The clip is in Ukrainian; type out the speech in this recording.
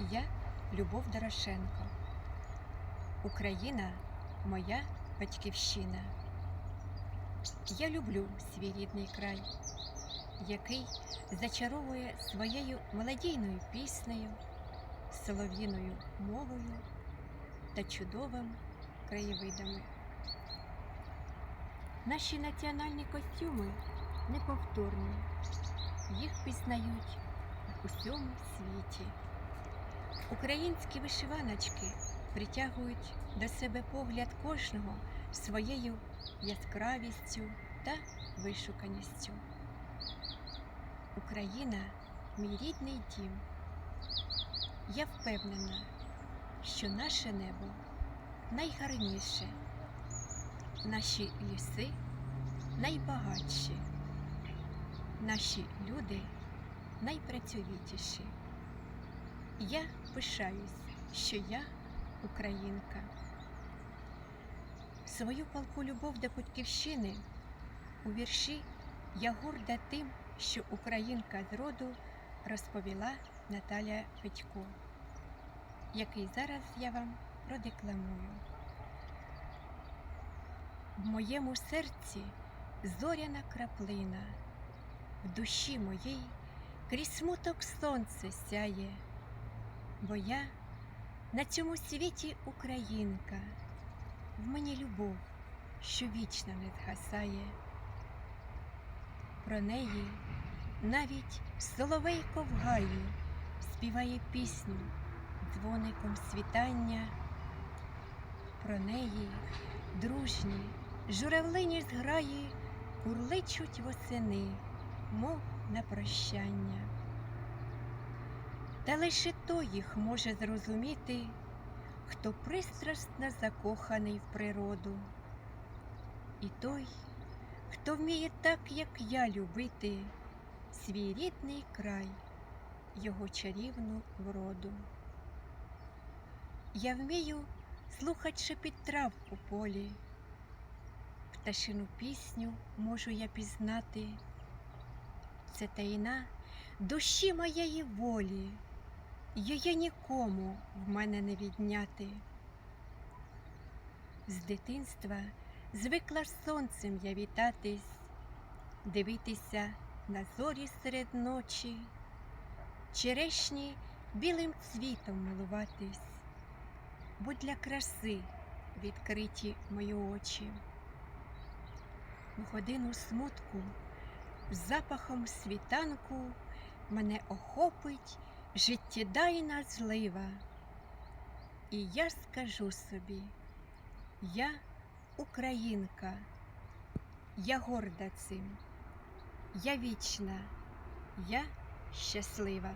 Я Любов Дорошенко. Україна моя батьківщина. Я люблю свій рідний край, який зачаровує своєю мелодійною піснею, солов'їною мовою та чудовим краєвидами. Наші національні костюми неповторні, їх пізнають в усьому світі. Українські вишиваночки притягують до себе погляд кожного своєю яскравістю та вишуканістю. Україна мій рідний дім. Я впевнена, що наше небо найгарніше, наші ліси найбагатші, наші люди найпрацьовітіші. Я пишаюсь, що я українка. Свою палку любов до батьківщини у вірші я горда тим, що українка з роду розповіла Наталя Федько, який зараз я вам продекламую. В моєму серці зоряна краплина, в душі моїй крізь смуток сонце сяє, бо я на цьому світі українка, в мені любов, що вічно не згасає. Про неї навіть соловейко в гаї співає пісню дзвоником світання. Про неї дружні, журавлині зграї курличуть восени, мов на прощання. Та лише той їх може зрозуміти, хто пристрасно закоханий в природу, і той, хто вміє так, як я, любити свій рідний край, його чарівну вроду. Я вмію слухать шепіт трав у полі, пташину пісню можу я пізнати. Це таїна душі моєї волі, її нікому в мене не відняти. З дитинства звикла сонцем я вітатись, дивитися на зорі серед ночі, черешні білим цвітом милуватись, бо для краси відкриті мої очі. В годину смутку запахом світанку мене охопить життєдайна злива. І я скажу собі, я українка, я горда цим, я вічна, я щаслива.